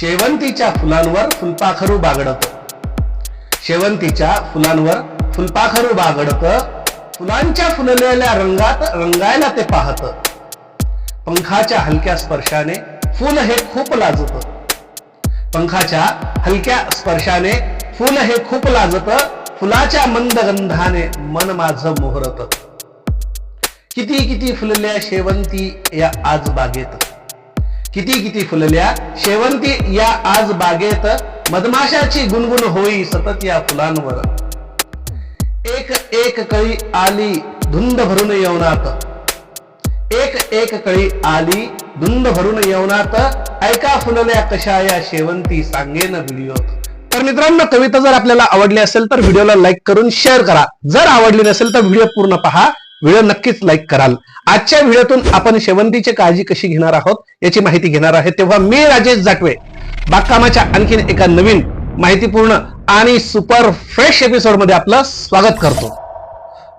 शेवंतीच्या फुलांवर फुलपाखरू बागडत. शेवंतीच्या फुलांवर फुलपाखरू बागडत. फुलांच्या फुललेल्या रंगात रंगायला ते पाहत. पंखाच्या हलक्या स्पर्शाने फुल हे खूप लाजत. पंखाच्या हलक्या स्पर्शाने फुल हे खूप लाजत. फुलाच्या मंद गंधाने मन माझं मोहरत. किती किती फुलल्या शेवंती या आज बागेत. किती किती फुलल्या? शेवंती या आज बागेत मधमाशाची गुणगुण होई सतत या फुलांवर. एक एक कळी आली धुंद भरून यवनात. एक एक कळी आली धुंद भरून यवनात. ऐका फुलल्या कशा या शेवंती सांगेन व्हिडिओत तर मित्रांनो कविता जर आपल्याला आवडली असेल तर व्हिडिओला लाईक करून शेअर करा. जर आवडली नसेल तर व्हिडिओ पूर्ण पहा. व्हिडिओ नक्कीच लाईक कराल. आजच्या व्हिडिओतून आपण शेवंतीची काळजी कशी घेणार आहोत याची माहिती घेणार आहे. तेव्हा मी राजेश जाटवे. बागकामाच्या आणखीन एका नवीन माहितीपूर्ण आणि सुपर फ्रेश एपिसोडमध्ये आपलं स्वागत करतो.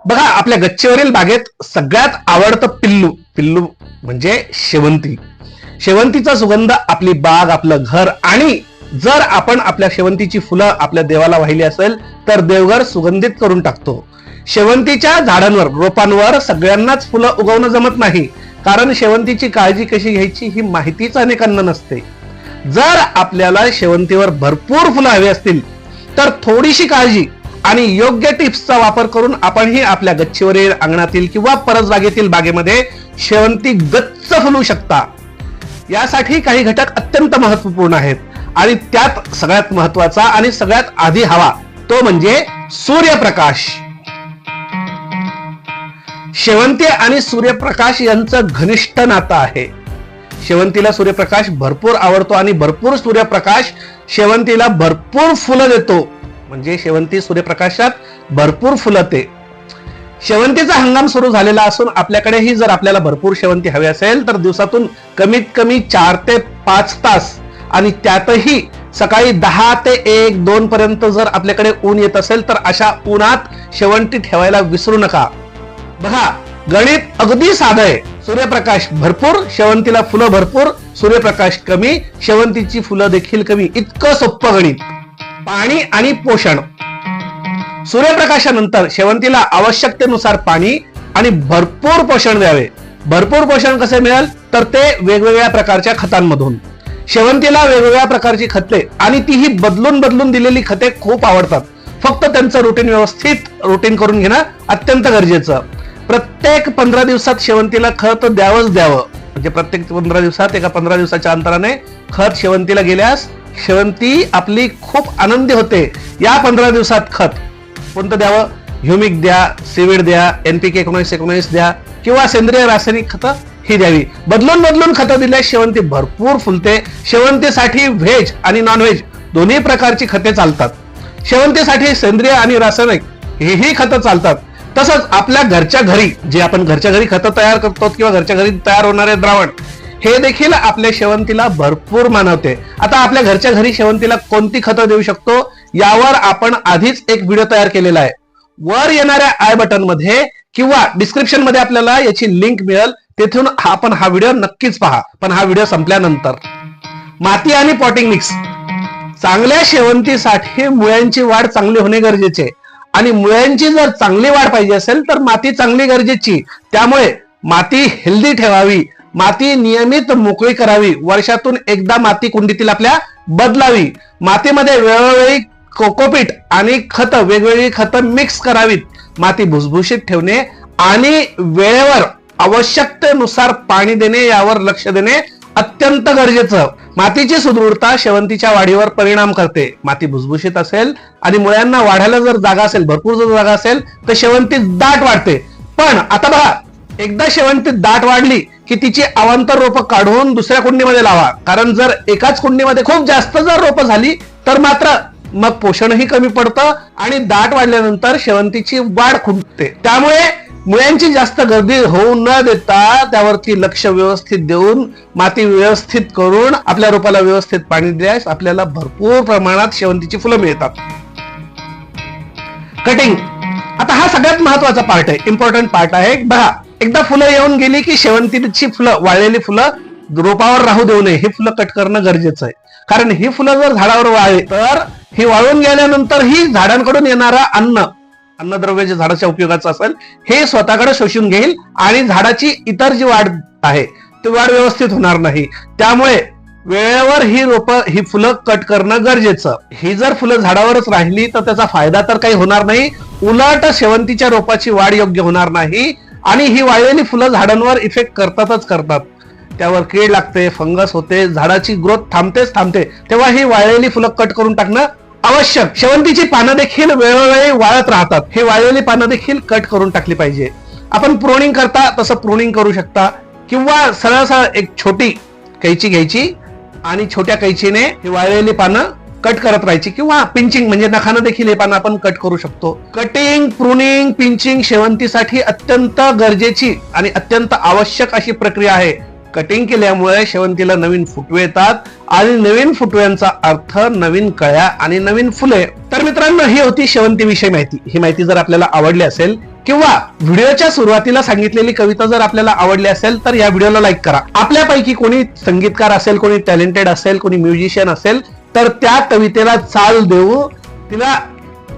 बघा आपल्या गच्चीवरील बागेत सगळ्यात आवडतं पिल्लू. पिल्लू म्हणजे शेवंती. शेवंतीचा सुगंध आपली बाग आपलं घर आणि जर आपण आपल्या शेवंतीची फुलं आपल्या देवाला वाहिली असेल तर देवघर सुगंधित करून टाकतो. शेवंतीच्या झाडांवर रोपांवर सगळ्यांनाच फुलं उगवणं जमत नाही. कारण शेवंतीची काळजी कशी घ्यायची ही माहितीच अनेकांना नसते. जर आपल्याला शेवंतीवर भरपूर फुलं हवी असतील तर थोडीशी काळजी आणि योग्य टिप्सचा वापर करून आपणही आपल्या गच्चीवरील अंगणातील किंवा परसबागेतील बागेमध्ये शेवंती गच्च फुलू शकता. यासाठी काही घटक अत्यंत महत्त्वपूर्ण आहेत आणि त्यात सगळ्यात महत्त्वाचा आणि सगळ्यात आधी हवा तो म्हणजे सूर्यप्रकाश. शेवंती आणि सूर्यप्रकाश यांचं घनिष्ठ नातं आहे. शेवंतीला सूर्यप्रकाश भरपूर आवडतो आणि भरपूर सूर्यप्रकाश शेवंतीला भरपूर फुलं देतो. म्हणजे शेवंती सूर्यप्रकाशात भरपूर फुलते शेवंतीचा हंगाम सुरू झालेला असून आपल्याकडेही जर आपल्याला भरपूर शेवंती हवी असेल तर दिवसातून कमीत कमी चार ते पाच तास आणि त्यातही सकाळी दहा ते एक दोन पर्यंत जर आपल्याकडे ऊन येत असेल तर अशा उन्हात शेवंती ठेवायला विसरू नका. बघा गणित अगदी साधं आहे. सूर्यप्रकाश भरपूर शेवंतीला फुलं भरपूर सूर्यप्रकाश कमी शेवंतीची फुलं देखील कमी. इतकं सोपं गणित. पाणी आणि पोषण. सूर्यप्रकाशानंतर शेवंतीला आवश्यकतेनुसार पाणी आणि भरपूर पोषण द्यावे. भरपूर पोषण कसे मिळेल? तर ते वेगवेगळ्या प्रकारच्या खतांमधून. शेवंतीला वेगवेगळ्या प्रकारची खते आणि तीही बदलून बदलून दिलेली खते खूप आवडतात. फक्त त्यांचं रुटीन व्यवस्थित रुटीन करून घेणं अत्यंत गरजेचं. प्रत्येक पंधरा दिवसात शेवंतीला खत द्यावंच द्यावं. म्हणजे प्रत्येक पंधरा दिवसात एका पंधरा दिवसाच्या अंतराने खत शेवंतीला गेल्यास शेवंती आपली खूप आनंदी होते. या पंधरा दिवसात खत कोणतं द्यावं? ह्युमिक द्या सिविड द्या एनपीके एकोणीस एकोणीस द्या किंवा सेंद्रिय रासायनिक खतं ही द्यावी. बदलून बदलून खतं दिल्यास शेवंती भरपूर फुलते. शेवंतीसाठी व्हेज आणि नॉनव्हेज दोन्ही प्रकारची खते चालतात. शेवंतीसाठी सेंद्रिय आणि रासायनिक हेही खतं चालतात. तसंच आपल्या घरच्या घरी जे आपण घरच्या घरी खतं तयार करतो किंवा घरच्या घरी तयार होणारे द्रावण हे देखील आपल्या शेवंतीला भरपूर मानवते. आता आपल्या घरच्या घरी शेवंतीला कोणती खतं देऊ शकतो? यावर आपण आधीच एक व्हिडिओ तयार केलेला आहे. वर येणाऱ्या आय बटनमध्ये किंवा डिस्क्रिप्शनमध्ये आपल्याला याची लिंक मिळेल. तिथून आपण हा व्हिडिओ नक्कीच पहा. पण हा व्हिडिओ संपल्यानंतर. माती आणि पॉटिंग मिक्स चांगल्या शेवंतीसाठी मुळ्यांची वाढ चांगली होणे गरजेचे आहे. आणि मुळ्यांची जर चांगली वाढ पाहिजे असेल तर माती चांगली गरजेची. त्यामुळे माती हेल्दी ठेवावी. माती नियमित मोकळी करावी. वर्षातून एकदा माती कुंडीतील आपल्या बदलावी. मातीमध्ये वेळोवेळी कोकोपीट आणि खत वेगवेगळी खतं मिक्स करावीत. माती भुसभुशीत ठेवणे आणि वेळेवर आवश्यकतेनुसार पाणी देणे यावर लक्ष देणे अत्यंत गरजेचं. मातीची सुदृढता शेवंतीच्या वाढीवर परिणाम करते. माती भुसभुशीत असेल आणि मुळ्यांना वाढायला जर जागा असेल भरपूर जर जागा असेल तर शेवंती दाट वाढते. पण आता बघा एकदा शेवंती दाट वाढली की तिची अवांतर रोपं काढून दुसऱ्या कुंडीमध्ये लावा. कारण जर एकाच कुंडीमध्ये खूप जास्त जर रोपं झाली तर मात्र मग पोषणही कमी पडतं आणि दाट वाढल्यानंतर शेवंतीची वाढ खुंटते त्यामुळे मुळ्यांची जास्त गर्दी होऊ न देता त्यावरती लक्ष व्यवस्थित देऊन माती व्यवस्थित करून आपल्या रोपाला व्यवस्थित पाणी दिल्यास आपल्याला भरपूर प्रमाणात शेवंतीची फुलं मिळतात. कटिंग आता हा सगळ्यात महत्त्वाचा पार्ट आहे. इम्पॉर्टंट पार्ट आहे. बघा एकदा फुलं येऊन गेली की शेवंतीची फुलं वाळलेली फुलं रोपावर राहू देऊ नये. ही फुलं कट करणं गरजेचं आहे. कारण ही फुलं जर झाडावर वाळली तर ही वाळून गेल्यानंतर ही झाडांकडून येणारा अन्न अन्नद्रव्य झाडाच्या उपयोगाचं असेल हे स्वतःकडे शोषून घेईल आणि झाडाची इतर जी वाढ आहे ती वाढ व्यवस्थित होणार नाही. त्यामुळे वेळेवर ही रोप ही फुलं कट करणं गरजेचं. ही जर फुलं झाडावरच राहिली तर त्याचा फायदा तर काही होणार नाही. उलट शेवंतीच्या रोपाची वाढ योग्य होणार नाही आणि ही वाळलेली फुलं झाडांवर इफेक्ट करतातच करतात. त्यावर कीड लागते फंगस होते झाडाची ग्रोथ थांबतेच थांबते. तेव्हा ही वाळलेली फुलं कट करून टाकणं आवश्यक. शेवंतीची पानं देखील वेळोवेळी वाळत राहतात. हे वाळलेली पानं देखील कट करून टाकली पाहिजे. आपण प्रोनिंग करता तसं प्रोनिंग करू शकता. किंवा सरळ सरळ एक छोटी कैची घ्यायची आणि छोट्या कैचीने ही वाळलेली पानं कट करत राहायची. किंवा पिंचिंग म्हणजे नखानं देखील हे पानं आपण कट करू शकतो. कटिंग प्रुनिंग पिंचिंग शेवंतीसाठी अत्यंत गरजेची आणि अत्यंत आवश्यक अशी प्रक्रिया आहे. कटिंग केल्यामुळे शेवंतीला नवीन फुटवे येतात. आणि नवीन फुटव्यांचा अर्थ नवीन कळ्या आणि नवीन फुले. तर मित्रांनो ही होती शेवंतीविषयी माहिती. ही माहिती जर आपल्याला आवडली असेल किंवा व्हिडिओच्या सुरुवातीला सांगितलेली कविता जर आपल्याला आवडली असेल तर या व्हिडिओला लाईक करा. आपल्यापैकी कोणी संगीतकार असेल कोणी टॅलेंटेड असेल कोणी म्युझिशियन असेल तर त्या कवितेला चाल देऊ. तिला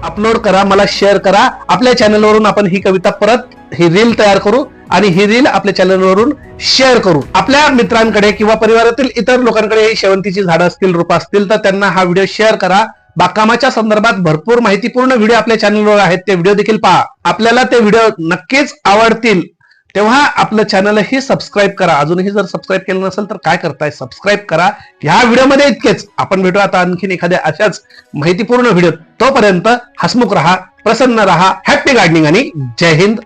अपलोड करा मला शेअर करा. आपल्या चॅनलवरून आपण ही कविता परत ही रील तयार करू. आणि ही रील आपल्या चॅनलवरून शेअर करू आपल्या मित्रांकडे किंवा परिवारातील इतर लोकांकडे शेवंतीची झाडं असतील रोपं असतील तर त्यांना हा व्हिडिओ शेअर करा. बागकामाच्या संदर्भात भरपूर माहितीपूर्ण व्हिडिओ आपल्या चॅनलवर आहेत. ते व्हिडिओ देखील पहा. आपल्याला ते व्हिडिओ नक्कीच आवडतील. तेव्हा आपलं चॅनलही सबस्क्राईब करा. अजूनही जर सबस्क्राईब केलं नसेल तर काय करताय? सबस्क्राईब करा. ह्या व्हिडिओमध्ये इतकेच. आपण भेटू आता आणखीन एखाद्या अशाच माहितीपूर्ण व्हिडिओ तोपर्यंत हसमुख रहा प्रसन्न रहा. हॅपी गार्डनिंग आणि जय हिंद.